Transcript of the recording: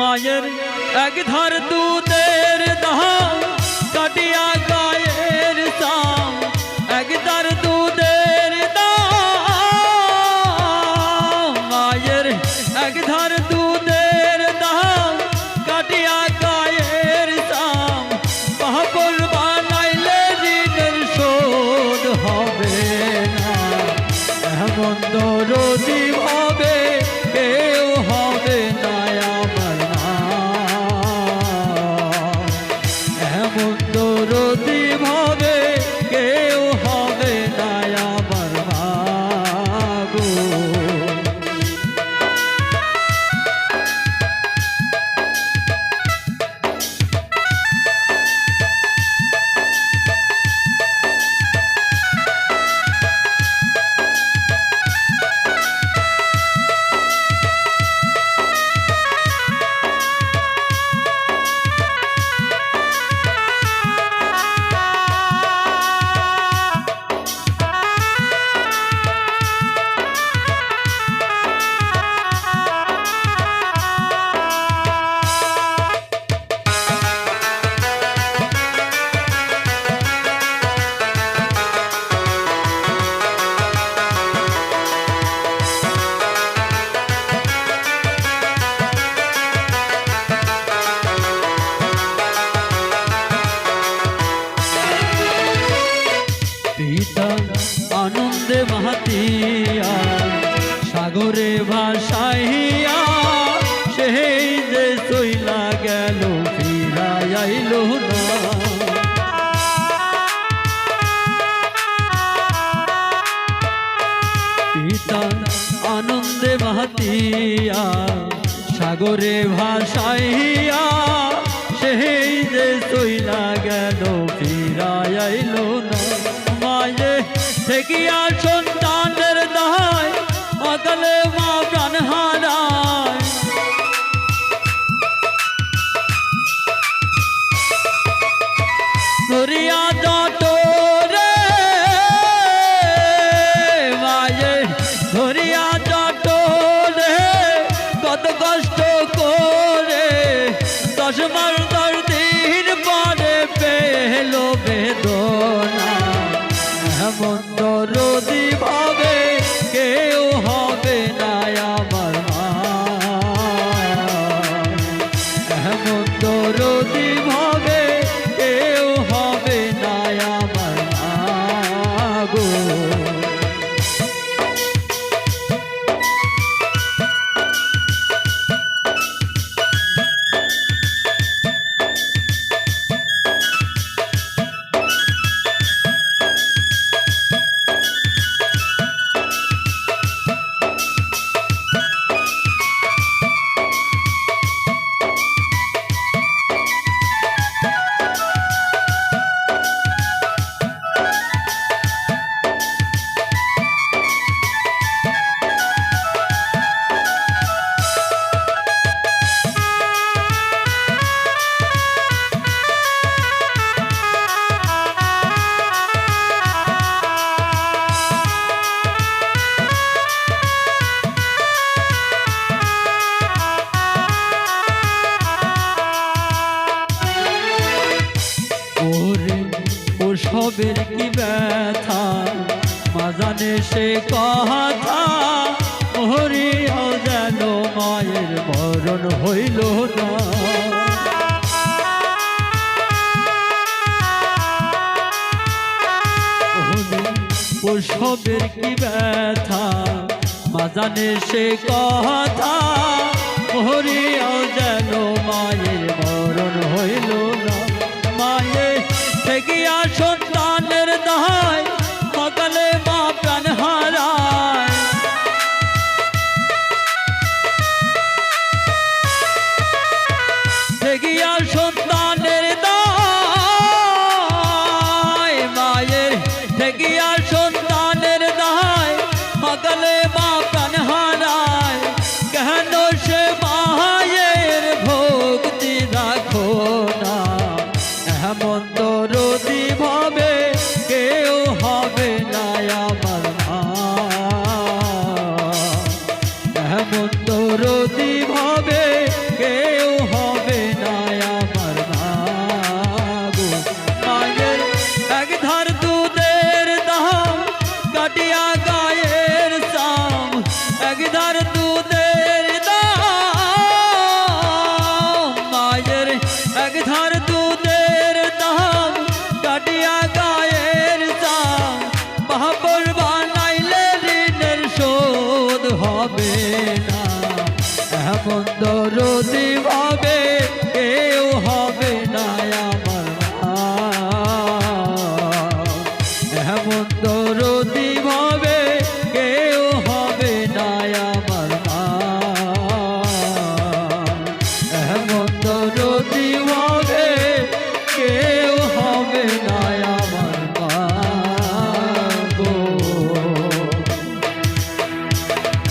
মায়ের এক ধার দুধের দাম, কাটিয়া গায়ের সাম এক ধার দুধের মায়ের এক ধার দুধের দাম, কাটিয়া গায়ের সাম পাপড় বানাইলে ঋণের শোধ হবে না। এমন দরদি পিতা আনন্দে মাহাতিয়া, সাগরে ভাসাইয়া, সেই যে সইলা গেল ফিরাইল না। পিতা, আনন্দে মাহাতিয়া, সাগরে ভাসাইয়া, সেই যে সইলা গেল ফিরাইল মায়ে Take it out. দরদি সে কথা হরিয়াও যেন মায়ের মরণ হইল না। সবের কি ব্যথা মাজানে সে কথা হরিয়াও যেন মায়ের সন্তানের দায় সকালে মা প্রাণ কেন সে মায়ের ভক্তি রাখো না? এমন তো ভাবে আমার দুধের দাম, মায়ের এক ধার দুধের দাম কাটিয়া গায়ের দাম বাহাপর বানাইলে ঋণের শোধ হবে না। এমন দরদিবা